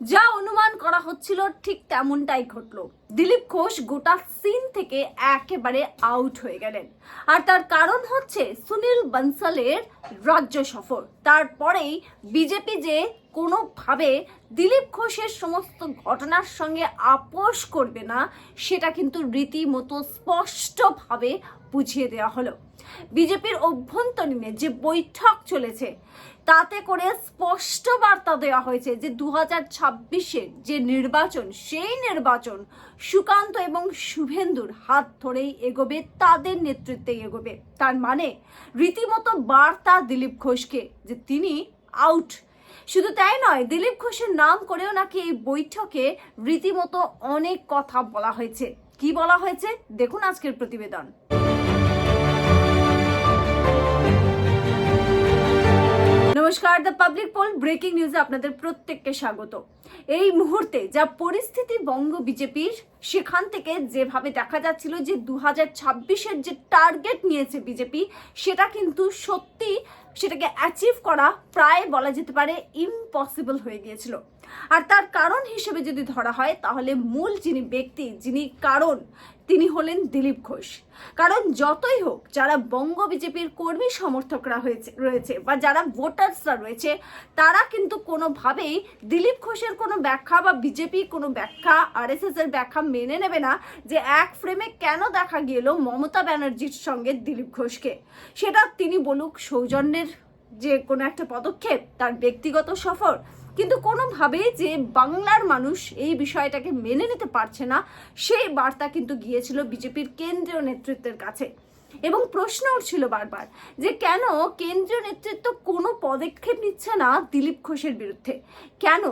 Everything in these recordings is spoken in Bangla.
যা অনুমান করা হচ্ছিল ঠিক তেমনটাই ঘটল। দিলীপ ঘোষ গোটা সিন থেকে একেবারে আউট হয়ে গেলেন। আর তার কারণ হচ্ছে সুনীল বনসালের রাজ্য সফর। তারপরেই বিজেপি যে কোনোভাবে দিলীপ ঘোষের সমস্ত ঘটনার সঙ্গে আপোষ করবে না, সেটা কিন্তু রীতিমতো স্পষ্টভাবে বুঝিয়ে দেওয়া হলো। বিজেপির অভ্যন্তরীণে যে বৈঠক চলেছে, তাতে করে স্পষ্ট বার্তা দেওয়া হয়েছে যে দু হাজার যে নির্বাচন, সেই নির্বাচন সুকান্ত এবং শুভেন্দুর হাত ধরেই এগোবে, তাদের নেতৃত্বে এগোবে। তার মানে রীতিমতো বার্তা দিলীপ ঘোষকে যে তিনি আউট শুধু তাই নয়, দিলীপ ঘোষের নাম করেও নাকি এই বৈঠকে রীতিমতো অনেক কথা বলা হয়েছে। কি বলা হয়েছে? দেখুন আজকের প্রতিবেদন। নমস্কার, দ্য পাবলিক পোল, ব্রেকিং নিউজে আপনাদের প্রত্যেককে স্বাগত। এই মুহূর্তে যা পরিস্থিতি বঙ্গ বিজেপির, সেখান থেকে যেভাবে দেখা যাচ্ছিল যে দু হাজার যে টার্গেট নিয়েছে বিজেপি, সেটা কিন্তু সত্যি সেটাকে অ্যাচিভ করা প্রায় বলা যেতে পারে ইম্পসিবল হয়ে গিয়েছিল। আর তার কারণ হিসেবে যদি ধরা হয়, তাহলে মূল যিনি ব্যক্তি, যিনি কারণ, তিনি হলেন দিলীপ ঘোষ। কারণ যতই হোক, যারা বঙ্গ বিজেপির কর্মী সমর্থকরা হয়েছে, রয়েছে বা যারা ভোটার্সরা রয়েছে, তারা কিন্তু কোনোভাবেই দিলীপ ঘোষের কোনো ব্যাখ্যা বা বিজেপি কোনো ব্যাখ্যা আরএসএস এর ব্যাখ্যা মেনে নেবে না যে এক ফ্রেমে কেন দেখা গেল মমতা ব্যানার্জির সঙ্গে দিলীপ ঘোষকে? সেটা তিনি বলুক সৌজন্যের যে কোনো একটা পদক্ষেপ, তার ব্যক্তিগত সফর। কিন্তু কোনোভাবেই যে বাংলার মানুষ এই বিষয়টাকে মেনে নিতে পারছে না, সেই বার্তা কিন্তু গিয়েছিল বিজেপির কেন্দ্রীয় নেতৃত্বের কাছে। এবং প্রশ্ন উঠছিল বারবার যে কেন কেন্দ্রীয় নেতৃত্ব কোনো পদক্ষেপ নিচ্ছে না দিলীপ ঘোষের বিরুদ্ধে? কেন?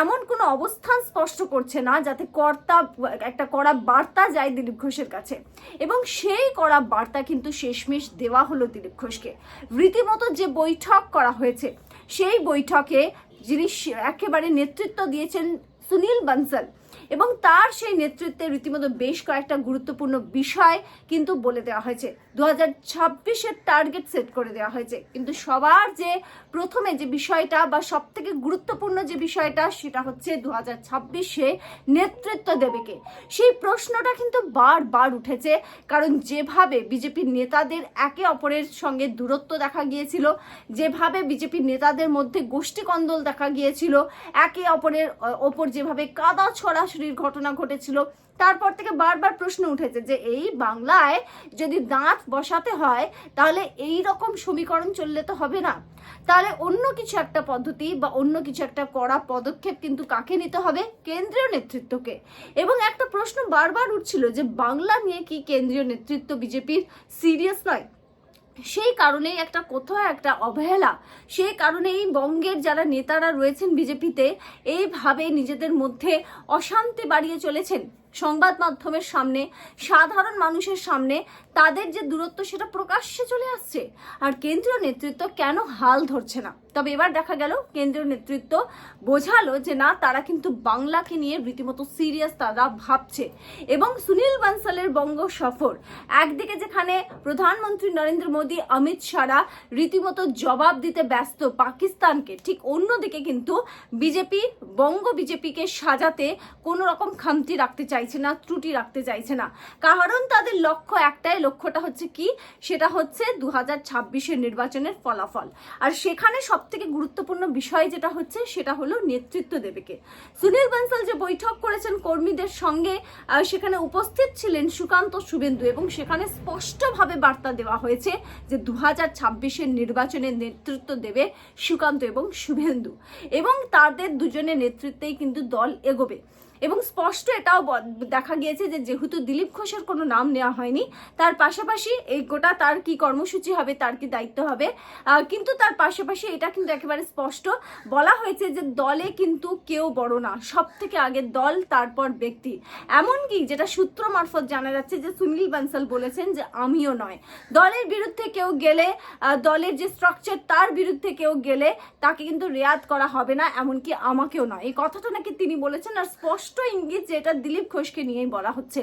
এমন কোনো অবস্থান স্পষ্ট করছে না যাতে কর্তা, একটা কড়া বার্তা যায় দিলীপ ঘোষের কাছে। এবং সেই কড়া বার্তা কিন্তু শেষমেশ দেওয়া হলো দিলীপ ঘোষকে। রীতিমতো যে বৈঠক করা হয়েছে, সেই বৈঠকে যিনি একেবারে নেতৃত্ব দিয়েছেন সুনীল বানসাল এবং তার সেই নেতৃত্বে রীতিমতো বেশ কয়েকটা গুরুত্বপূর্ণ বিষয় কিন্তু বলে দেওয়া হয়েছে। দু হাজার টার্গেট সেট করে দেওয়া হয়েছে। কিন্তু সবার যে প্রথমে যে বিষয়টা বা সব থেকে গুরুত্বপূর্ণ যে বিষয়টা সেটা হচ্ছে দু হাজার ছাব্বিশে নেতৃত্ব দেবে কে? সেই প্রশ্নটা কিন্তু বারবার উঠেছে। কারণ যেভাবে বিজেপির নেতাদের একে অপরের সঙ্গে দূরত্ব দেখা গিয়েছিল, যেভাবে বিজেপির নেতাদের মধ্যে গোষ্ঠী কন্দল দেখা গিয়েছিল, একে অপরের ওপর যেভাবে কাদা ছড়াছড়ির ঘটনা ঘটেছিল। তারপর থেকে বারবার প্রশ্ন উঠেছে যে, এই বাংলায় যদি দাঁত বসাতে হয়, তাহলে এই রকম সমীকরণ চললে তো হবে না। তাহলে অন্য কিছু একটা পদ্ধতি বা অন্য কিছু একটা কড়া পদক্ষেপ কিন্তু কাকে নিতে হবে? কেন্দ্রীয় নেতৃত্বকে। এবং একটা প্রশ্ন বারবার উঠছিল যে, বাংলা নিয়ে কি কেন্দ্রীয় নেতৃত্ব বিজেপির সিরিয়াস নয়? সেই কারণেই একটা কোথাও একটা অবহেলা। সেই কারণেই বঙ্গের যারা নেতারা রয়েছেন বিজেপিতে, এইভাবে নিজেদের মধ্যে অশান্তি বাড়িয়ে চলেছেন। সংবাদ মাধ্যমের সামনে, সাধারণ মানুষের সামনে, তাদের যে দূরত্ব সেটা প্রকাশ্যে চলে আসছে। আর কেন্দ্রীয় নেতৃত্ব কেন হাল ধরছে না? তবে এবার দেখা গেল কেন্দ্রীয় নেতৃত্ব বোঝালো যে না, তারা কিন্তু বাংলাকে নিয়ে রীতিমতো সিরিয়াস তারা ভাবছে। এবং সুনীল বানসালের বঙ্গ সফর, একদিকে যেখানে প্রধানমন্ত্রী নরেন্দ্র মোদী, অমিত শাহরা রীতিমতো জবাব দিতে ব্যস্ত পাকিস্তানকে, ঠিক অন্যদিকে কিন্তু বিজেপি, বঙ্গ বিজেপিকে সাজাতে কোনো রকম খামতি রাখতে চাইছে না, ত্রুটি রাখতে চাইছে না। কারণ তাদের লক্ষ্য একটাই, লক্ষ্যটা হচ্ছে কি? সেটা হচ্ছে দু হাজার নির্বাচনের ফলাফল। আর সেখানে সব থেকে গুরুত্বপূর্ণ বিষয় যেটা হচ্ছে সেটা হলো নেতৃত্ব দেবেকে সুনীল বানসাল যে বৈঠক করেছেন কর্মীদের সঙ্গে সেখানে উপস্থিত ছিলেন সুকান্ত শুভেন্দু এবং সেখানে স্পষ্টভাবে বার্তা দেওয়া হয়েছে যে দু হাজার ছাব্বিশের নির্বাচনে নেতৃত্ব দেবে সুকান্ত এবং শুভেন্দু এবং তাদের দুজনের নেতৃত্বেই কিন্তু দল এগোবে। এবং স্পষ্ট এটাও দেখা গিয়েছে যে যেহেতু দিলীপ ঘোষের কোনো নাম নেওয়া হয়নি, তার পাশাপাশি এই গোটা তার কি কর্মসূচি হবে, তার কি দায়িত্ব হবে কিন্তু তার পাশাপাশি এটা কিন্তু একেবারে স্পষ্ট। বলা হয়েছে যে দলে কিন্তু কেউ বড় না সব থেকে আগে দল, তারপর ব্যক্তি। এমনকি যেটা সূত্র মারফত জানা যাচ্ছে যে সুনীল বানসাল বলেছেন যে আমিও নয়। দলের বিরুদ্ধে কেউ গেলে দলের যে স্ট্রাকচার তার বিরুদ্ধে কেউ গেলে তাকে কিন্তু রেয়াত করা হবে না, এমনকি আমাকেও নয়। এই কথাটা নাকি তিনি বলেছেন আর স্পষ্ট ইঙ্গিত যে এটা দিলীপ ঘোষকে নিয়েই বলা হচ্ছে।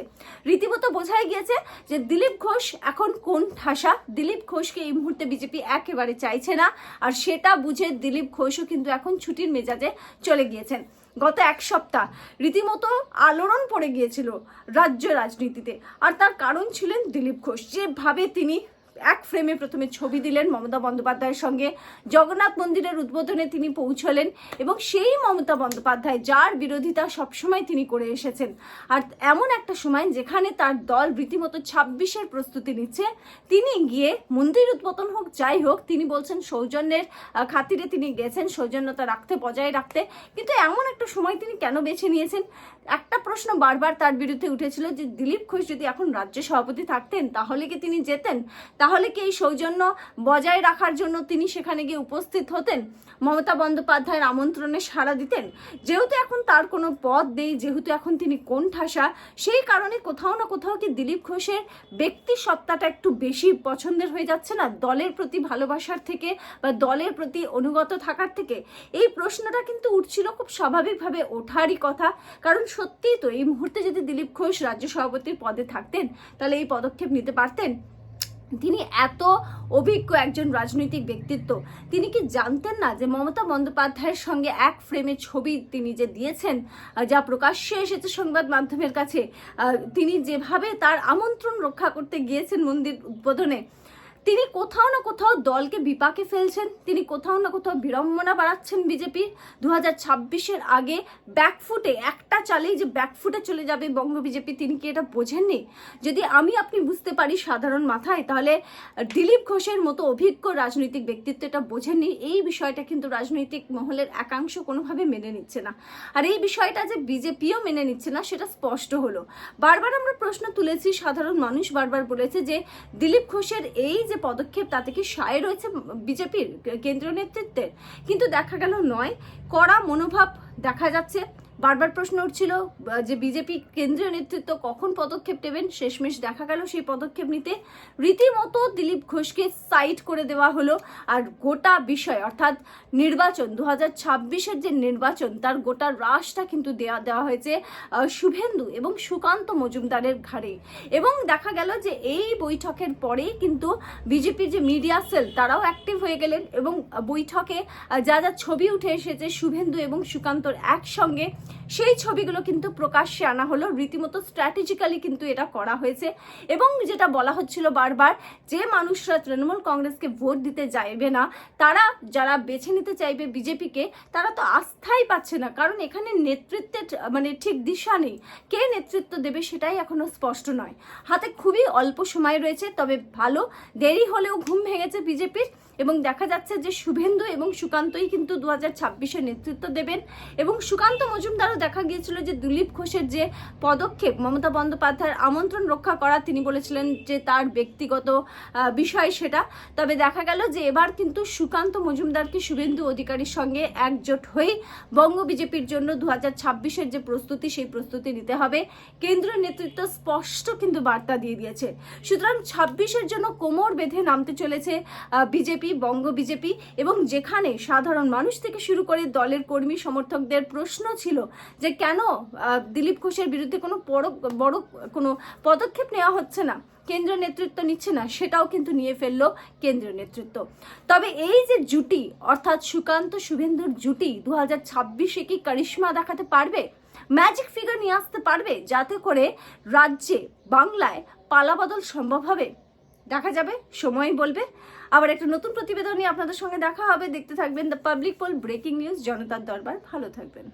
রীতিমতো বোঝাই গিয়েছে যে দিলীপ ঘোষ এখন কোন ঠাসা? দিলীপ ঘোষকে এই মুহূর্তে বিজেপি একেবারে চাইছে না, আর সেটা বুঝে দিলীপ ঘোষও কিন্তু এখন ছুটির মেজাজে চলে গিয়েছেন। গত এক সপ্তাহ রীতিমতো আলোড়ন পড়ে গিয়েছিল রাজ্য রাজনীতিতে, আর তার কারণ ছিলেন দিলীপ ঘোষ। যেভাবে তিনি এক ফ্রেমে প্রথমে ছবি দিলেন মমতা বন্দ্যোপাধ্যায়ের সঙ্গে। জগন্নাথ মন্দিরের উদ্বোধনে তিনি পৌঁছলেন এবং সেই মমতা বন্দ্যোপাধ্যায় যার বিরোধিতা সবসময় তিনি করে এসেছেন। আর এমন একটা সময় যেখানে তার দল রীতিমতো ছাব্বিশের প্রস্তুতি নিচ্ছে, তিনি গিয়ে মন্দির উদ্বোধন হোক, যাই হোক, তিনি বলছেন সৌজন্যের খাতিরে তিনি গেছেন, সৌজন্যতা রাখতে, বজায় রাখতে। কিন্তু এমন একটা সময় তিনি কেন বেছে নিয়েছেন? একটা প্রশ্ন বারবার তার বিরুদ্ধে উঠেছিল যে, দিলীপ ঘোষ যদি এখন রাজ্য সভাপতি থাকতেন, তাহলে কি তিনি যেতেন? তাহলে কি এই সৌজন্য বজায় রাখার জন্য তিনি সেখানে গিয়ে উপস্থিত হতেন? মমতা বন্দ্যোপাধ্যায়ের আমন্ত্রণে সাড়া দিতেন? যেহেতু এখন তার কোনো পদ নেই, যেহেতু এখন তিনি কোন ঠাসা সেই কারণে কোথাও না কোথাও কি দিলীপ ঘোষের ব্যক্তি সত্তাটা একটু বেশি পছন্দের হয়ে যাচ্ছে না? দলের প্রতি ভালোবাসার থেকে বা দলের প্রতি অনুগত থাকার থেকে? এই প্রশ্নটা কিন্তু উঠছিল খুব স্বাভাবিকভাবে ওঠারই কথা। কারণ সত্যিই তো এই মুহূর্তে যদি দিলীপ ঘোষ রাজ্য সভাপতির পদে থাকতেন, তাহলে এই পদক্ষেপ নিতে পারতেন? তিনি এত অভিজ্ঞ একজন রাজনৈতিক ব্যক্তিত্ব, তিনি কি জানতেন না যে মমতা বন্দ্যোপাধ্যায়ের সঙ্গে এক ফ্রেমে ছবি তিনি যে দিয়েছেন যা প্রকাশ্যে এসেছে সংবাদ মাধ্যমের কাছে তিনি যেভাবে তার আমন্ত্রণ রক্ষা করতে গিয়েছেন মন্দির উদ্বোধনে তিনি কোথাও না কোথাও দলকে বিপাকে ফেলছেন। তিনি কোথাও না কোথাও বিড়ম্বনা বাড়াচ্ছেন বিজেপির। দু হাজার ছাব্বিশের আগে ব্যাকফুটে একটা চালেই যে ব্যাকফুটে চলে যাবে বঙ্গ বিজেপি, তিনি কি এটা বোঝেননি? যদি আমি আপনি বুঝতে পারি সাধারণ মাথায়, তাহলে দিলীপ ঘোষের মতো অভিজ্ঞ রাজনৈতিক ব্যক্তিত্ব এটা বোঝেননি। এই বিষয়টা কিন্তু রাজনৈতিক মহলের একাংশ কোনোভাবে মেনে নিচ্ছে না। আর এই বিষয়টা যে বিজেপিও মেনে নিচ্ছে না, সেটা স্পষ্ট হলো। বারবার আমরা প্রশ্ন তুলেছি, সাধারণ মানুষ বারবার বলেছে যে দিলীপ ঘোষের এই যে পদক্ষেপ, তাতে কি সায় রয়েছে বিজেপির কেন্দ্রীয় নেতৃত্বের? কিন্তু দেখা গেল নয়, কড়া মনোভাব দেখা যাচ্ছে। বারবার প্রশ্ন উঠছিল যে বিজেপি কেন্দ্রীয় নেতৃত্ব কখন পদক্ষেপ নেবেন? শেষমেশ দেখা গেল সেই পদক্ষেপ নিতে। রীতিমতো দিলীপ ঘোষকে সাইড করে দেওয়া হলো। আর গোটা বিষয়, অর্থাৎ নির্বাচন দু হাজার যে নির্বাচন, তার গোটা রাশটা কিন্তু দেওয়া দেওয়া হয়েছে শুভেন্দু এবং সুকান্ত মজুমদারের ঘাড়ে। এবং দেখা গেল যে এই বৈঠকের পরেই কিন্তু বিজেপির যে মিডিয়া সেল, তারাও অ্যাক্টিভ হয়ে গেলেন এবং বৈঠকে যা যা ছবি উঠে এসেছে শুভেন্দু এবং সুকান্তর একসঙ্গে সেই ছবিগুলো কিন্তু প্রকাশ্যে আনা হলো। রীতিমতো স্ট্র্যাটেজিক্যালি কিন্তু এটা করা হয়েছে। এবং যেটা বলা হচ্ছিল বারবার, যে মানুষরা তৃণমূল কংগ্রেসকে ভোট দিতে চাইবে না, তারা যারা বেছে নিতে চাইবে বিজেপিকে, তারা তো আস্থাই পাচ্ছে না। কারণ এখানে নেতৃত্বের মানে ঠিক দিশা নেই। কে নেতৃত্ব দেবে সেটাই এখনও স্পষ্ট নয়। হাতে খুবই অল্প সময় রয়েছে, তবে ভালো দেরি হলেও ঘুম ভেঙেছে বিজেপির। এবং দেখা যাচ্ছে যে শুভেন্দু এবং সুকান্তই কিন্তু দু হাজার ছাব্বিশে নেতৃত্ব দেবেন। এবং সুকান্ত মজুমদারও দেখা গিয়েছিল যে দিলীপ ঘোষের যে পদক্ষেপ, মমতা বন্দ্যোপাধ্যায়ের আমন্ত্রণ রক্ষা করা, তিনি বলেছিলেন যে তার ব্যক্তিগত বিষয় সেটা। তবে দেখা গেল যে এবার কিন্তু সুকান্ত মজুমদারকে শুভেন্দু অধিকারীর সঙ্গে একজোট হয়ে বঙ্গ বিজেপির জন্য দু হাজার যে প্রস্তুতি, সেই প্রস্তুতি নিতে হবে। কেন্দ্রীয় নেতৃত্ব স্পষ্ট কিন্তু বার্তা দিয়ে দিয়েছে। সুতরাং ছাব্বিশের জন্য কোমর বেঁধে নামতে চলেছে বিজেপি। বঙ্গ বিজেপি এবং যেখানে সাধারণ মানুষ থেকে শুরু করে দলের কর্মী সমর্থকদের প্রশ্ন ছিল যে কেন দিলীপ ঘোষের বিরুদ্ধে কোনো বড় বড় কোনো পদক্ষেপ নেওয়া হচ্ছে না কেন্দ্রীয় নেতৃত্ব নিচ্ছে না, সেটাও কিন্তু নিয়ে ফেলল কেন্দ্রীয় নেতৃত্ব। তবে এই যে জুটি, অর্থাৎ সুকান্ত শুভেন্দুর জুটি দু হাজার ছাব্বিশে কি কারিশ্মা দেখাতে পারবে? ম্যাজিক ফিগার নিয়ে আসতে পারবে? যাতে করে রাজ্যে, বাংলায় পালাবদল সম্ভব হবে? দেখা যাবে, সময় বলবে। আবার একটা নতুন প্রতিবেদন নিয়ে আপনাদের সঙ্গে দেখা হবে। দেখতে থাকবেন the public poll breaking news জনতার দরবার। ভালো থাকবেন।